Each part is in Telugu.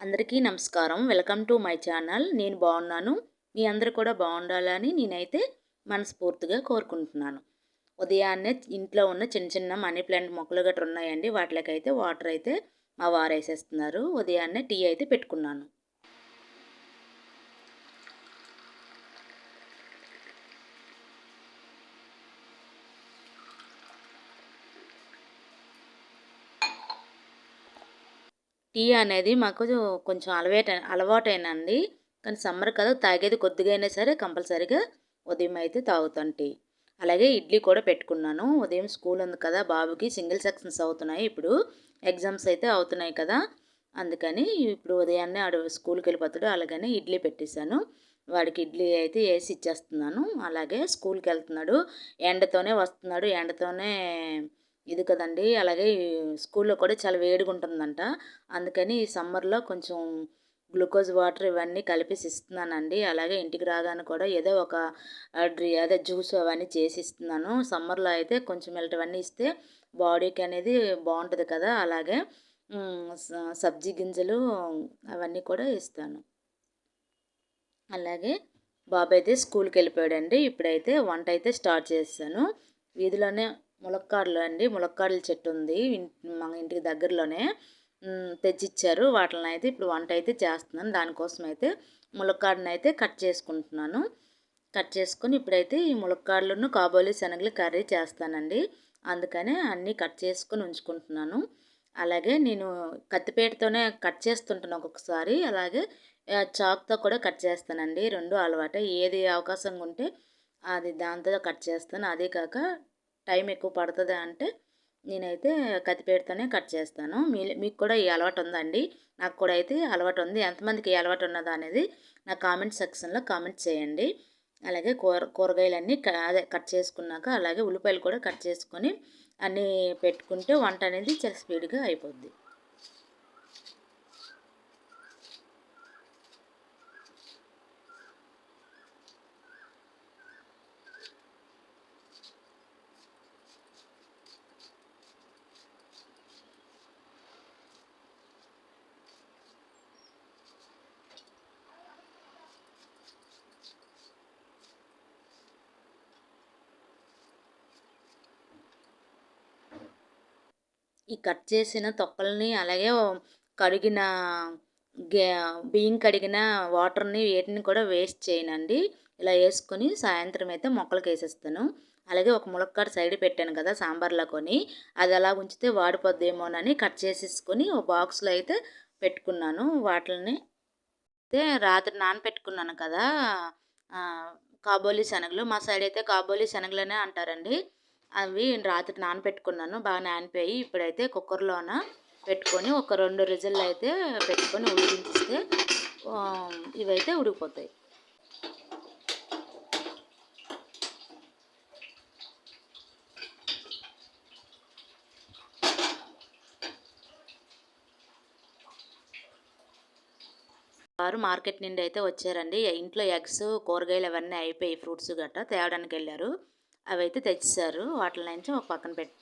అందరికీ నమస్కారం. Welcome to my channel. నేను బాగున్నాను. మీ అందరు కూడా బాగుండాలని నేనైతే మనస్ఫూర్తిగా కోరుకుంటున్నాను. ఉదయాన్నే ఇంట్లో ఉన్న చిన్న చిన్న మనీ ప్లాంట్ మొక్కలు గట్రా ఉన్నాయండి. వాటికైతే వాటర్ అయితే మా వారు వేసేస్తున్నారు. ఉదయాన్నే టీ అయితే పెట్టుకున్నాను. టీ అనేది మాకు కొంచెం అలవాటు అలవాటేనండి కానీ సమ్మర్ కదా తాగేది కొద్దిగా అయినా సరే కంపల్సరీగా ఉదయం అయితే తాగుతాను టీ. అలాగే ఇడ్లీ కూడా పెట్టుకున్నాను. ఉదయం స్కూల్ ఉంది కదా బాబుకి సింగిల్ సెక్షన్స్ అవుతున్నాయి ఇప్పుడు. ఎగ్జామ్స్ అయితే అవుతున్నాయి కదా. అందుకని ఇప్పుడు ఉదయాన్నే ఆడు స్కూల్కి వెళ్ళిపోతాడు. అలాగనే ఇడ్లీ పెట్టేశాను. వాడికి ఇడ్లీ అయితే వేసి ఇచ్చేస్తున్నాను. అలాగే స్కూల్కి వెళ్తున్నాడు. ఎండతోనే వస్తున్నాడు. ఎండతోనే ఇది కదండి. అలాగే స్కూల్లో కూడా చాలా వేడిగా ఉంటుందంట అందుకని ఈ సమ్మర్లో కొంచెం గ్లూకోజ్ వాటర్ ఇవన్నీ కలిపేసి ఇస్తున్నానండి. అలాగే ఇంటికి రాగానే కూడా ఏదో ఒక డ్రీ అదే జ్యూస్ అవన్నీ చేసి ఇస్తున్నాను. సమ్మర్లో అయితే కొంచెం ఇలాంటివన్నీ ఇస్తే బాడీకి అనేది బాగుంటుంది కదా. అలాగే సబ్జీ గింజలు అవన్నీ కూడా ఇస్తాను. అలాగే బాబు అయితే స్కూల్కి వెళ్ళిపోయాడండి. ఇప్పుడైతే వంట అయితే స్టార్ట్ చేస్తాను. వీధిలోనే ములక్కాడలు అండి. ములక్కాడల చెట్టు ఉంది. మా ఇంటికి దగ్గరలోనే తెచ్చిచ్చారు. వాటిని అయితే ఇప్పుడు వంట అయితే చేస్తున్నాను. దానికోసం అయితే ములక్కాడని అయితే కట్ చేసుకుంటున్నాను. కట్ చేసుకొని ఇప్పుడైతే ఈ ములక్కాడలను కాబోలి శనగలు కర్రీ చేస్తానండి. అందుకనే అన్నీ కట్ చేసుకొని ఉంచుకుంటున్నాను. అలాగే నేను కత్తిపేటతోనే కట్ చేస్తుంటాను ఒక్కొక్కసారి. అలాగే చాక్తో కూడా కట్ చేస్తానండి. రెండు అలవాటు. ఏది అవకాశంగా ఉంటే అది దాంతో కట్ చేస్తాను. అదే కాక టైం ఎక్కువ పడుతుంది అంటే నేనైతే కత్తిపేటతోనే కట్ చేస్తాను. మీ మీకు కూడా ఈ అలవాటు ఉందండి. నాకు కూడా అయితే అలవాటు ఉంది. ఎంతమందికి ఈ అలవాటు ఉన్నదా అనేది నా కామెంట్ సెక్షన్లో కామెంట్ చేయండి. అలాగే కూర కూరగాయలన్నీ అదే కట్ చేసుకున్నాక అలాగే ఉల్లిపాయలు కూడా కట్ చేసుకొని అన్నీ పెట్టుకుంటే వంట అనేది చాలా స్పీడ్గా అయిపోద్ది. ఈ కట్ చేసిన తొక్కల్ని అలాగే కడిగిన బియ్యం కడిగిన వాటర్ని వేటిని కూడా వేస్ట్ చేయనండి. ఇలా వేసుకొని సాయంత్రం అయితే మొక్కలకి వేసేస్తాను. అలాగే ఒక ములక్కాడ సైడ్ పెట్టాను కదా సాంబార్లో కొని అది అలా ఉంచితే వాడిపోద్దేమోనని కట్ చేసేసుకొని ఒక బాక్స్లో అయితే పెట్టుకున్నాను. వాటిని అయితే రాత్రి నానపెట్టుకున్నాను కదా కాబోలి శనగలు. మా సైడ్ అయితే కాబోలి శనగలనే అంటారండి. అవి రాత్రి నానబెట్టుకున్నాను బాగా నానిపోయి ఇప్పుడైతే కుక్కర్లోన పెట్టుకొని ఒక రెండు రిజల్లు అయితే పెట్టుకొని ఉడికించిస్తే ఇవైతే ఉడికిపోతాయి. వారు మార్కెట్ నుండి అయితే వచ్చారండి. ఇంట్లో ఎగ్స్ కూరగాయలు అవన్నీ అయిపోయి ఫ్రూట్స్ గట్రా తేవడానికి వెళ్ళారు అవి అయితే తెచ్చారు. వాటిని నుంచి ఒక పక్కన పెట్టి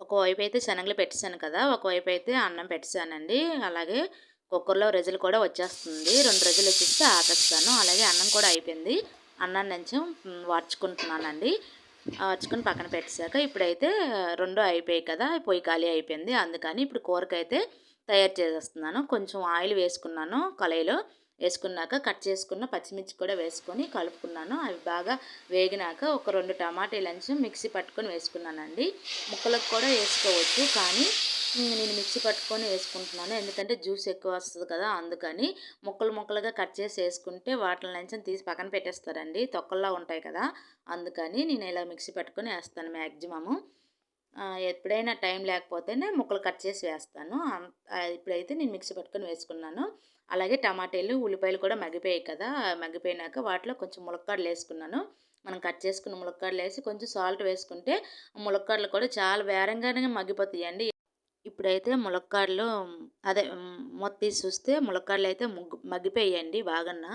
ఒకవైపు అయితే శనగలు పెట్టేశాను కదా ఒకవైపు అయితే అన్నం పెట్టేశానండి. అలాగే కుక్కర్లో రెజలు కూడా వచ్చేస్తుంది. రెండు రెజలు వచ్చేస్తే ఆపేస్తాను. అలాగే అన్నం కూడా అయిపోయింది. అన్నం నుంచి వార్చుకుంటున్నానండి. వార్చుకుని పక్కన పెట్టేశాక ఇప్పుడైతే రెండు అయిపోయాయి కదా పొయ్యి ఖాళీ అయిపోయింది. అందుకని ఇప్పుడు కూరకైతే తయారు చేసేస్తున్నాను. కొంచెం ఆయిల్ వేసుకున్నాను కళాయిలో. వేసుకున్నాక కట్ చేసుకున్న పచ్చిమిర్చి కూడా వేసుకొని కలుపుకున్నాను. అవి బాగా వేగినాక ఒక రెండు టమాటాలంచి మిక్సీ పట్టుకొని వేసుకున్నానండి. ముక్కలకు కూడా వేసుకోవచ్చు. కానీ నేను మిక్సీ పట్టుకొని వేసుకుంటున్నాను. ఎందుకంటే జ్యూస్ ఎక్కువ వస్తుంది కదా అందుకని ముక్కలు ముక్కలుగా కట్ చేసి వేసుకుంటే వాటిని నుంచి తీసి పక్కన పెట్టేస్తారండి. తొక్కల్లా ఉంటాయి కదా అందుకని నేను ఇలా మిక్సీ పట్టుకొని వేస్తాను మ్యాక్సిమము ఎప్పుడైనా టైం లేకపోతేనే ముక్కలు కట్ చేసి వేస్తాను. ఇప్పుడైతే నేను మిక్సీ పట్టుకొని వేసుకున్నాను. అలాగే టమాటాలు ఉల్లిపాయలు కూడా మగ్గిపోయాయి కదా మగ్గిపోయినాక వాటిలో కొంచెం ములక్కాడలు వేసుకున్నాను. మనం కట్ చేసుకున్న ములక్కాడలు వేసి కొంచెం సాల్ట్ వేసుకుంటే ములక్కాడలు కూడా చాలా వేరంగానే మగ్గిపోతాయండి. ఇప్పుడైతే ములక్కాడలు అదే మొత్తం తీసి చూస్తే ములక్కాడలు అయితే ముగ్గు మగ్గిపోయాయండి బాగన్నా.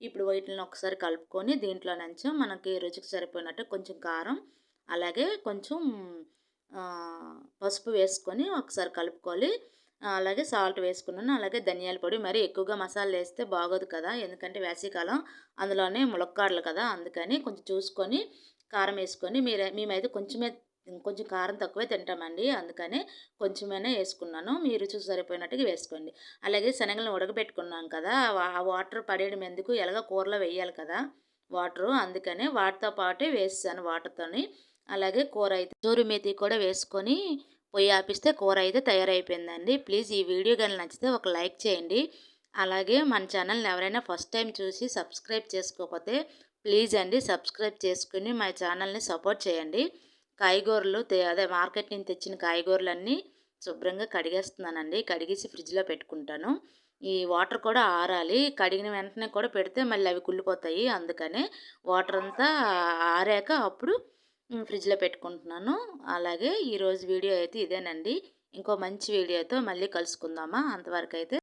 ఇప్పుడు వీటిని ఒకసారి కలుపుకొని దీంట్లో నుంచి మనకి రుచికి సరిపోయినట్టు కొంచెం కారం అలాగే కొంచెం పసుపు వేసుకొని ఒకసారి కలుపుకోవాలి. అలాగే సాల్ట్ వేసుకున్నాను అలాగే ధనియాల పొడి. మరి ఎక్కువగా మసాలా వేస్తే బాగోదు కదా ఎందుకంటే వేసవికాలం అందులోనే ములక్కాడలు కదా అందుకని కొంచెం చూసుకొని కారం వేసుకొని మీరు మేమైతే కొంచెమే కొంచెం కారం తక్కువే తింటామండి. అందుకని కొంచెమైనా వేసుకున్నాను. మీరు రుచి సరిపోయినట్టుగా వేసుకోండి. అలాగే శనగలను ఉడకబెట్టుకున్నాం కదా ఆ వాటర్ పడేయడం ఎందుకు? ఎలాగ కూరలో వేయాలి కదా వాటరు. అందుకనే వాటితో పాటే వేసాను వాటర్తోని. అలాగే కూర అయితే జోరు మేతి కూడా వేసుకొని పొయ్యి ఆపిస్తే కూర అయితే తయారైపోయిందండి. ప్లీజ్ ఈ వీడియో కానీ నచ్చితే ఒక లైక్ చేయండి. అలాగే మన ఛానల్ని ఎవరైనా ఫస్ట్ టైం చూసి సబ్స్క్రైబ్ చేసుకోకపోతే ప్లీజ్ అండి సబ్స్క్రైబ్ చేసుకుని మా ఛానల్ని సపోర్ట్ చేయండి. కాయగూరలు అదే మార్కెట్ నుంచి తెచ్చిన కాయగూరలన్నీ శుభ్రంగా కడిగేస్తున్నానండి. కడిగేసి ఫ్రిడ్జ్లో పెట్టుకుంటాను. ఈ వాటర్ కూడా ఆరాలి. కడిగిన వెంటనే కూడా పెడితే మళ్ళీ అవి కుళ్ళిపోతాయి. అందుకనే వాటర్ అంతా ఆరాక అప్పుడు ఫ్రిడ్జ్లో పెట్టుకుంటున్నాను. అలాగే ఈరోజు వీడియో అయితే ఇదేనండి. ఇంకో మంచి వీడియోతో మళ్ళీ కలుసుకుందామా? అంతవరకు అయితే